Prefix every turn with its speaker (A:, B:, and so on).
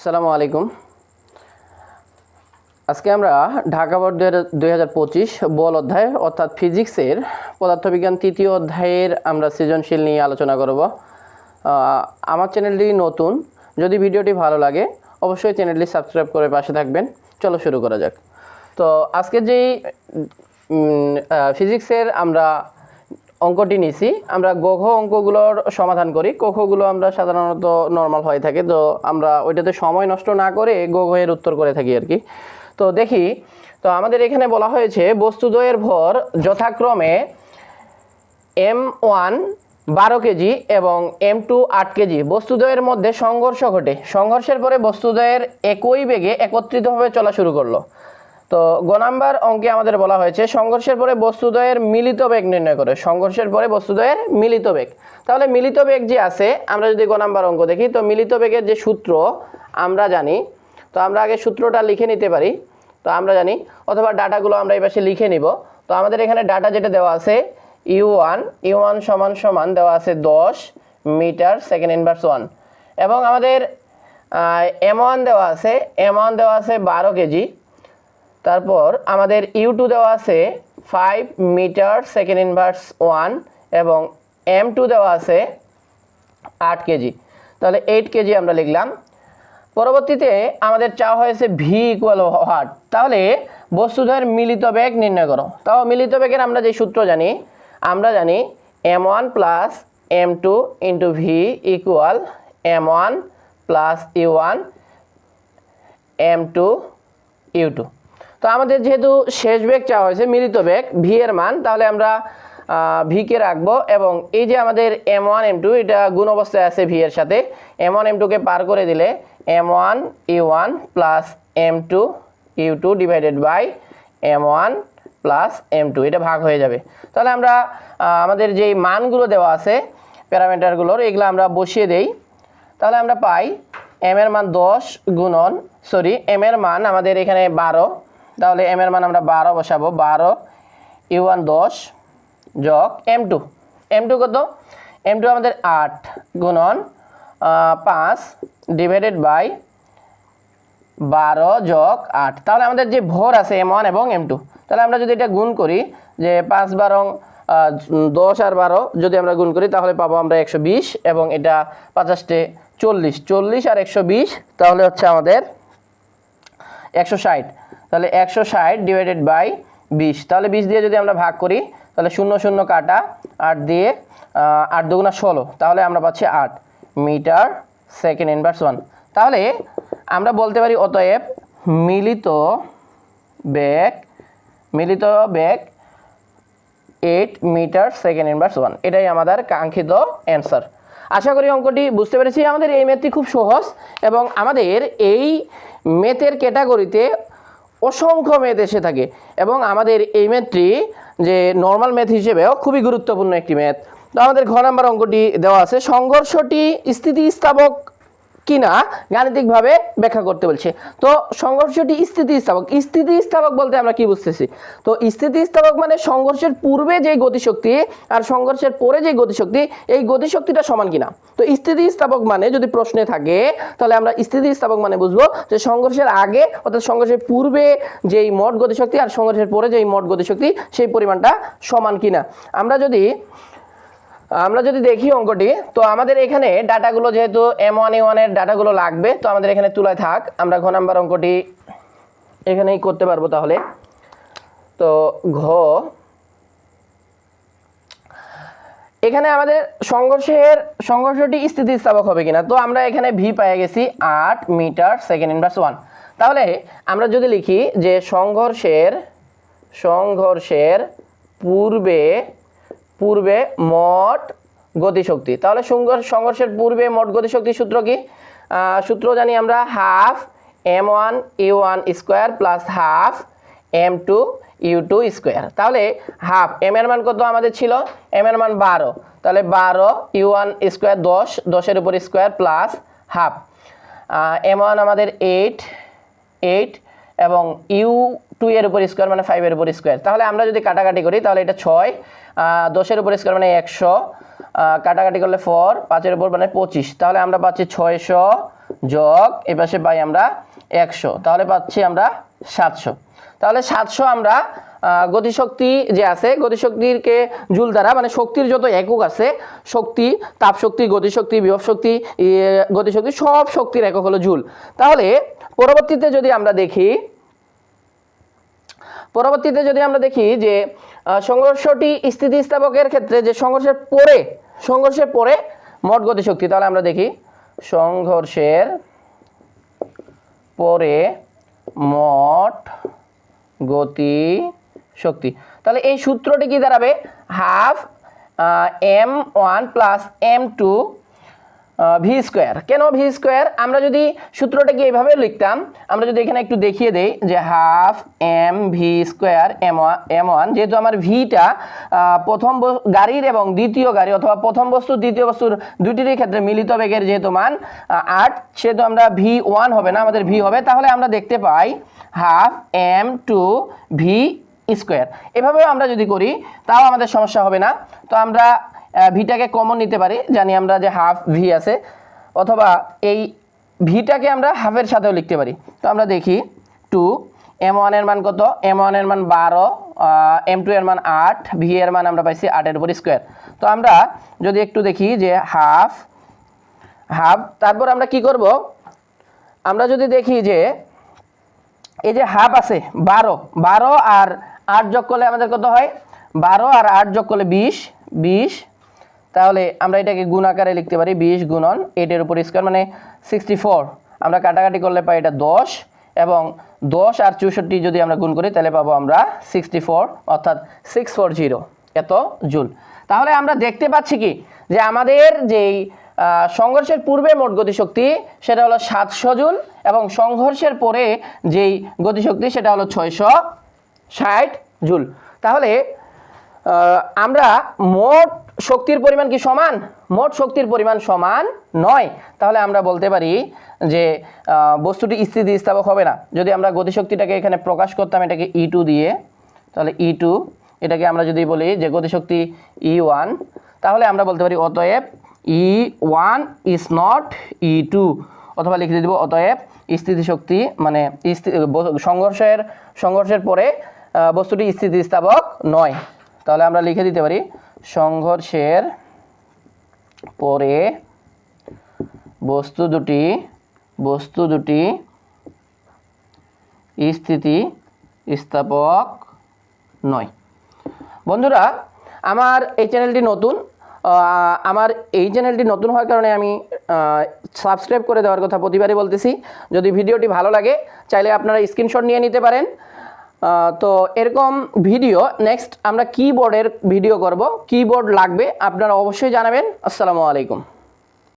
A: আসসালামু আলাইকুম। আজকে আমরা ঢাকা বোর্ডের দুই হাজার পঁচিশ বল অধ্যায় অর্থাৎ ফিজিক্সের পদার্থবিজ্ঞান তৃতীয় অধ্যায়ের আমরা সৃজনশীল নিয়ে আলোচনা করব। আমার চ্যানেলটি নতুন, যদি ভিডিওটি ভালো লাগে, অবশ্যই চ্যানেলটি সাবস্ক্রাইব করে পাশে থাকবেন। চলো শুরু করা যাক। তো আজকে যেই ফিজিক্সের আমরা অঙ্কটি নিছি। আমরা গঘ অঙ্কগুলোর সমাধান করি। কখগুলো আমরা সাধারণত নর্মাল হয়ে থাকে। তো আমরা ওইটাতে সময় নষ্ট না করে গঘের উত্তর করে থাকি আর কি। তো দেখি, তো আমাদের এখানে বলা হয়েছে, বস্তুদ্বয়ের ভর যথাক্রমে এম ওয়ান বারো কেজি এবং এম টু আট কেজি। বস্তুদ্বয়ের মধ্যে সংঘর্ষ ঘটে। সংঘর্ষের পরে বস্তুদ্বয়ের একই বেগে একত্রিতভাবে চলা শুরু করল। তো গ নাম্বার অঙ্কে আমাদের বলা হয়েছে, সংঘর্ষের পরে বস্তুদ্বয়ের মিলিত বেগ নির্ণয় করে। সংঘর্ষের পরে বস্তুদ্বয়ের মিলিত বেগ। তাহলে মিলিত বেগ যে আছে, আমরা যদি গ নাম্বার অঙ্ক দেখি, তো মিলিত বেগের যে সূত্র, আমরা জানি, তো আমরা আগে সূত্রটা লিখে নিতে পারি, তো আমরা জানি, অথবা ডাটাগুলো আমরা এই পাশে লিখে নিব। তো আমাদের এখানে ডাটা যেটা দেওয়া আছে, ইউ ওয়ান ইউ ওয়ান সমান সমান দেওয়া আছে দশ মিটার সেকেন্ড ইনভার্স ওয়ান। এবং আমাদের এম ওয়ান দেওয়া আছে, এম ওয়ান দেওয়া আছে বারো কেজি। তারপর আমাদের ইউ টু দেওয়া আছে five metre second inverse one এবং এম টু দেওয়া আছে আট কেজি। তাহলে এইট কেজি আমরা লিখলাম। পরবর্তীতে আমাদের চাওয়া হয়েছে ভি ইকুয়াল হার্ট তাহলে বস্তুদের মিলিত বেগ নির্ণয় করো। তাও মিলিত বেগের আমরা যে সূত্র জানি, আমরা জানি M one plus M two into V equal M one plus U one M two U two তো আমাদের যেহেতু শেষ বেগ চাওয়া হয়েছে, মিলিত বেগ ভি এর মান, তাহলে আমরা ভিকে রাখব এবং এই যে আমাদের এম ওয়ান এম টু এটা গুণ অবস্থায় আছে ভি এর সাথে। এম ওয়ান এম টুকে পার করে দিলে M one U one plus M two U two divided by M one plus M two এটা ভাগ হয়ে যাবে। তাহলে আমরা আমাদের যেই মানগুলো দেওয়া আছে, প্যারামিটারগুলোর, এগুলো আমরা বসিয়ে দেই। তাহলে আমরা পাই এম এর মান দশ গুণন সরি এম এর মান আমাদের এখানে বারো তাহলে এম এর মান আমরা বারো বসাবো। বারো ইউ ওয়ান দশ যোগ এম টু এম টু কত? এম টু আমাদের আট গুণন পাঁচ ডিভাইডেড বাই বারো যোগ আট। তাহলে আমাদের যে ভর আছে এম ওয়ান এবং এম টু তাহলে আমরা যদি এটা গুণ করি যে পাঁচ বারো দশ আর বারো যদি আমরা গুণ করি, তাহলে পাবো আমরা একশো বিশ এবং এটা পঞ্চাশটে চল্লিশ। চল্লিশ আর একশো বিশ, তাহলে হচ্ছে আমাদের একশো ষাট। তাহলে একশো ষাট ডিভাইডেড বাই বিশ। তাহলে বিশ দিয়ে যদি আমরা ভাগ করি, তাহলে শূন্য শূন্য কাটা আট দিয়ে আট দুগুণা ষোলো। তাহলে আমরা পাচ্ছি আট। মিটার সেকেন্ড ইনভার্স ওয়ান তাহলে আমরা বলতে পারি অতএব মিলিত বেগ মিলিত বেগ eight metre second inverse one এটাই আমাদের কাঙ্ক্ষিত অ্যান্সার আশা করি অঙ্কটি বুঝতে পেরেছি। আমাদের এই ম্যাথটি খুব সহজ এবং আমাদের এই ম্যাথের ক্যাটাগরিতে অসংখ্য ম্যাথ এসে থাকে এবং আমাদের এই ম্যাথটি যে নর্মাল ম্যাথ হিসেবেও খুবই গুরুত্বপূর্ণ একটি ম্যাথ তো আমাদের ঘ নাম্বার অঙ্কটি দেওয়া আছে, সংঘর্ষটি স্থিতিস্থাপক কিনা গাণিতিকভাবে ব্যাখ্যা করতে বলছে। তো সংঘর্ষটি স্থিতিস্থাপক স্থিতিস্থাপক বলতে আমরা কি বুঝতেছি? তো স্থিতিস্থাপক মানে সংঘর্ষের পূর্বে যে গতিশক্তি আর সংঘর্ষের পরে যে গতিশক্তি, এই গতিশক্তিটা সমান কিনা? তো স্থিতিস্থাপক মানে যদি প্রশ্নে থাকে, তাহলে আমরা স্থিতিস্থাপক মানে বুঝব যে সংঘর্ষের আগে অর্থাৎ সংঘর্ষের পূর্বে যেই মোট গতিশক্তি আর সংঘর্ষের পরে যেই মোট গতিশক্তি, সেই পরিমাণটা সমান কিনা। আমরা যদি আমরা যদি দেখি অঙ্কটি, তো আমাদের এখানে ডাটাগুলো যেহেতু এম ওয়ান এ ওয়ানের ডাটাগুলো লাগবে, তো আমাদের এখানে তুলায় থাক। আমরা ঘ নাম্বার অঙ্কটি এখানেই করতে পারব তাহলে। তো ঘ, এখানে আমাদের সংঘর্ষের, সংঘর্ষটি স্থিতিস্থাপক হবে কিনা? তো আমরা এখানে ভি পেয়ে গেছি আট মিটার সেকেন্ড ইনভার্স ওয়ান তাহলে আমরা যদি লিখি যে সংঘর্ষের সংঘর্ষের পূর্বে পূর্বে মোট গতিশক্তি। তাহলে সংঘর্ষ, সংঘর্ষের পূর্বে মোট গতিশক্তি সূত্র কি? সূত্র জানি আমরা half M one U one square plus half M two U two square. তাহলে হাফ, এম এর মান কত আমাদের ছিল? এম এর মান বারো। তাহলে বারো ইউ ওয়ান স্কোয়ার দশ, দশের উপর square plus half. M one আমাদের এইট এইট এবং ইউ টু এর উপর স্কোয়ার মানে ফাইভের উপর স্কোয়ার তাহলে আমরা যদি কাটাকাটি করি, তাহলে এটা ছয় দশের উপর স্কোয়ার মানে একশো কাটাকাটি করলে ফোর পাঁচের উপর মানে পঁচিশ। তাহলে আমরা পাচ্ছি ছয়শো যোগ, এ পাশে পাই আমরা একশো। তাহলে পাচ্ছি আমরা সাতশো। তাহলে সাতশো আমরা গতিশক্তি যে আছে, গতিশক্তিকে জুল দ্বারা মানে শক্তির যত একক আছে, শক্তি, তাপশক্তি, গতিশক্তি, বিভব শক্তি গতিশক্তি সব শক্তির একক হলো জুল। তাহলে পরবর্তীতে যদি আমরা দেখি, পরবর্তীতে যদি আমরা দেখি যে সংঘর্ষটি স্থিতিস্থাপকের ক্ষেত্রে যে সংঘর্ষের পরে সংঘর্ষের পরে মোট গতিশক্তি, তাহলে আমরা দেখি সংঘর্ষের পরে মোট গতি শক্তি তাহলে এই সূত্রটি কি দাঁড়াবে? Half M one plus M two V square কেন ভি স্কোয়ার আমরা যদি সূত্রটাকে এইভাবে লিখতাম, আমরা যদি এখানে একটু দেখিয়ে দেই যে half M V square M M one যেহেতু আমার ভিটা প্রথম গাড়ির এবং দ্বিতীয় গাড়ি অথবা প্রথম বস্তু, দ্বিতীয় বস্তুর দুটিরই ক্ষেত্রে মিলিত বেগের যেহেতু মান আট, সেহেতু আমরা ভি ওয়ান হবে না, আমাদের ভি হবে, তাহলে আমরা দেখতে পাই half M two V square এভাবেও আমরা যদি করি, তাও আমাদের সমস্যা হবে না। তো আমরা ভিটাকে কমন নিতে পারি। জানি আমরা যে হাফ ভি আছে, অথবা এই ভিটাকে আমরা হাফের সাথেও লিখতে পারি। তো আমরা দেখি টু এম ওয়ানের মান কত? এম ওয়ানের মান বারো এম টু এর মান আট ভি এর মান আমরা পাইছি আটের উপর স্কোয়ার তো আমরা যদি একটু দেখি যে হাফ হাফ তারপর আমরা কি করব? আমরা যদি দেখি যে এই যে হাফ আছে, বারো বারো আর আট যোগ করলে আমাদের কত হয়? বারো আর আট যোগ করলে বিশ বিশ তাহলে আমরা এটাকে গুণ আকারে লিখতে পারি বিশ গুণন এইটের উপর স্কোয়ার মানে সিক্সটি ফোর আমরা কাটাকাটি করলে পাই এটা দশ এবং দশ আর চৌষট্টি যদি আমরা গুণ করি, তাহলে পাবো আমরা সিক্সটি ফোর অর্থাৎ সিক্স ফোর জিরো এত জুল। তাহলে আমরা দেখতে পাচ্ছি কি? যে আমাদের যেই সংঘর্ষের পূর্বে মোট গতিশক্তি সেটা হলো সাতশো জুল এবং সংঘর্ষের পরে যেই গতিশক্তি সেটা হলো ছয়শো ষাট জুল। তাহলে আমরা মোট শক্তির পরিমাণ কি সমান? মোট শক্তির পরিমাণ সমান নয়। তাহলে আমরা বলতে পারি যে বস্তুটি স্থিতিস্থাপক হবে না। যদি আমরা গতিশক্তিটাকে এখানে প্রকাশ করতাম এটাকে ই টু দিয়ে, তাহলে ই টু এটাকে আমরা যদি বলি যে গতিশক্তি ই ওয়ান তাহলে আমরা বলতে পারি অতএব E one is not E two অথবা লিখে দিব অতএব স্থিতিশক্তি মানে সংঘর্ষের সংঘর্ষের পরে বস্তুটি স্থিতিস্থাপক নয়। তাহলে আমরা লিখে দিতে পারি সংঘর্ষের পরে বস্তু দুটি বস্তু দুটি স্থিতি স্থাপক নয়। বন্ধুরা, আমার এই চ্যানেলটি নতুন আমার এই চ্যানেলটি নতুন হওয়ার কারণে আমি সাবস্ক্রাইব করে দেওয়ার কথা প্রতিবারই বলতেছি। যদি ভিডিওটি ভালো লাগে, চাইলে আপনারা স্ক্রিনশট নিয়ে নিতে পারেন। তো এরকম ভিডিও নেক্সট আমরা কিবোর্ডের ভিডিও করব। কিবোর্ড লাগবে, আপনারা অবশ্যই জানাবেন। আসসালামু আলাইকুম।